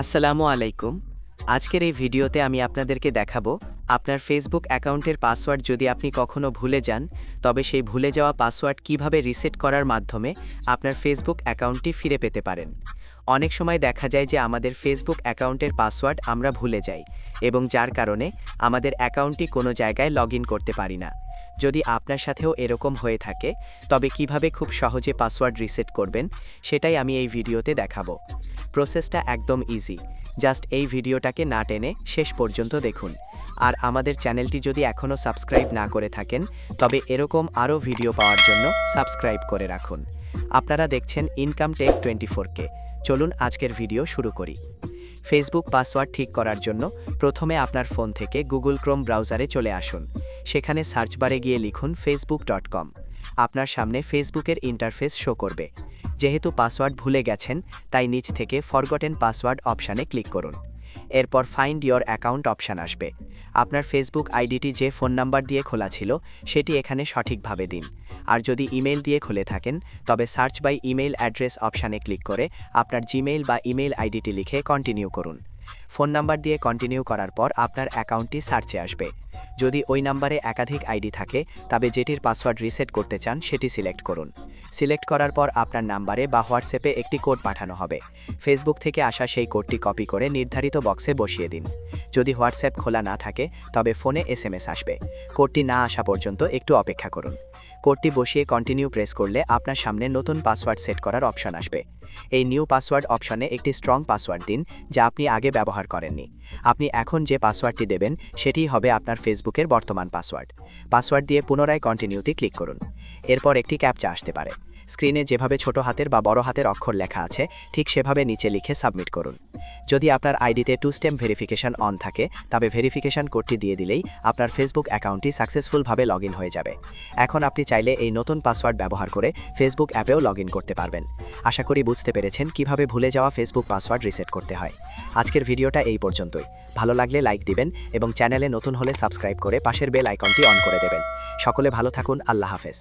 আসসালামু আলাইকুম। আজকের এই ভিডিওতে আমি আপনাদেরকে দেখাবো, আপনার ফেসবুক অ্যাকাউন্টের পাসওয়ার্ড যদি আপনি কখনো ভুলে যান, তবে সেই ভুলে যাওয়া পাসওয়ার্ড কীভাবে রিসেট করার মাধ্যমে আপনার ফেসবুক অ্যাকাউন্টটি ফিরে পেতে পারেন। অনেক সময় দেখা যায় যে আমাদের ফেসবুক অ্যাকাউন্টের পাসওয়ার্ড আমরা ভুলে যাই এবং যার কারণে আমাদের অ্যাকাউন্টটি কোনো জায়গায় লগ করতে পারি না। যদি আপনার সাথেও এরকম হয়ে থাকে, তবে কীভাবে খুব সহজে পাসওয়ার্ড রিসেট করবেন, সেটাই আমি এই ভিডিওতে দেখাবো। প্রসেসটা একদম ইজি জাস্ট এই ভিডিওটাকে না টেনে শেষ পর্যন্ত দেখুন। আর আমাদের চ্যানেলটি যদি এখনও সাবস্ক্রাইব না করে থাকেন, তবে এরকম আরও ভিডিও পাওয়ার জন্য সাবস্ক্রাইব করে রাখুন। আপনারা দেখছেন ইনকাম টেক টোয়েন্টি কে চলুন আজকের ভিডিও শুরু করি। ফেসবুক পাসওয়ার্ড ঠিক করার জন্য প্রথমে আপনার ফোন থেকে গুগল ক্রোম ব্রাউজারে চলে আসুন। সেখানে সার্চ বারে গিয়ে লিখুন ফেসবুক ডট কম আপনার সামনে ফেসবুকের ইন্টারফেস শো করবে। যেহেতু পাসওয়ার্ড ভুলে গেছেন, তাই নিচ থেকে ফরগটেন পাসওয়ার্ড অপশানে ক্লিক করুন। এরপর ফাইন্ড ইয়োর অ্যাকাউন্ট অপশান আসবে। আপনার ফেসবুক আইডিটি যে ফোন নাম্বার দিয়ে খোলা ছিল, সেটি এখানে সঠিকভাবে দিন। আর যদি ইমেল দিয়ে খুলে থাকেন, তবে সার্চ বাই ইমেল অ্যাড্রেস অপশানে ক্লিক করে আপনার জিমেইল বা ইমেল আইডিটি লিখে কন্টিনিউ করুন। ফোন নাম্বার দিয়ে কন্টিনিউ করার পর আপনার অ্যাকাউন্টটি সার্চে আসবে। যদি ওই নাম্বারে একাধিক আইডি থাকে, তবে যেটির পাসওয়ার্ড রিসেট করতে চান, সেটি সিলেক্ট করুন। সিলেক্ট করার পর আপনার নাম্বারে বা হোয়াটসঅ্যাপে একটি কোড পাঠানো হবে। ফেসবুক থেকে আসা সেই কোডটি কপি করে নির্ধারিত বক্সে বসিয়ে দিন। যদি হোয়াটসঅ্যাপ খোলা না থাকে, তবে ফোনে এস আসবে। কোডটি না আসা পর্যন্ত একটু অপেক্ষা করুন। কোডটি বসিয়ে কন্টিনিউ প্রেস করলে আপনার সামনে নতুন পাসওয়ার্ড সেট করার অপশন আসবে। এই নিউ পাসওয়ার্ড অপশনে একটি স্ট্রং পাসওয়ার্ড দিন, যা আপনি আগে ব্যবহার করেননি। আপনি এখন যে পাসওয়ার্ডটি দেবেন, সেটি হবে আপনার ফেসবুকের বর্তমান পাসওয়ার্ড পাসওয়ার্ড দিয়ে পুনরায় কন্টিনিউতে ক্লিক করুন। এরপর একটি ক্যাপচা আসতে পারে। স্ক্রিনে যেভাবে ছোট হাতের বা বড় হাতের অক্ষর লেখা আছে, ঠিক সেভাবে নিচে লিখে সাবমিট করুন। যদি আপনার আইডিতে টু স্টেম ভেরিফিকেশন অন থাকে, তবে ভেরিফিকেশন কোডটি দিয়ে দিলেই আপনার ফেসবুক অ্যাকাউন্টটি সাকসেসফুলভাবে লগ হয়ে যাবে। এখন আপনি চাইলে এই নতুন পাসওয়ার্ড ব্যবহার করে ফেসবুক অ্যাপেও লগ করতে পারবেন। আশা করি বুঝতে পেরেছেন কীভাবে ভুলে যাওয়া ফেসবুক পাসওয়ার্ড রিসেট করতে হয়। আজকের ভিডিওটা এই পর্যন্তই। ভালো লাগলে লাইক দিবেন এবং চ্যানেলে নতুন হলে সাবস্ক্রাইব করে পাশের বেল আইকনটি অন করে দেবেন। সকলে ভালো থাকুন, আল্লাহ হাফেজ।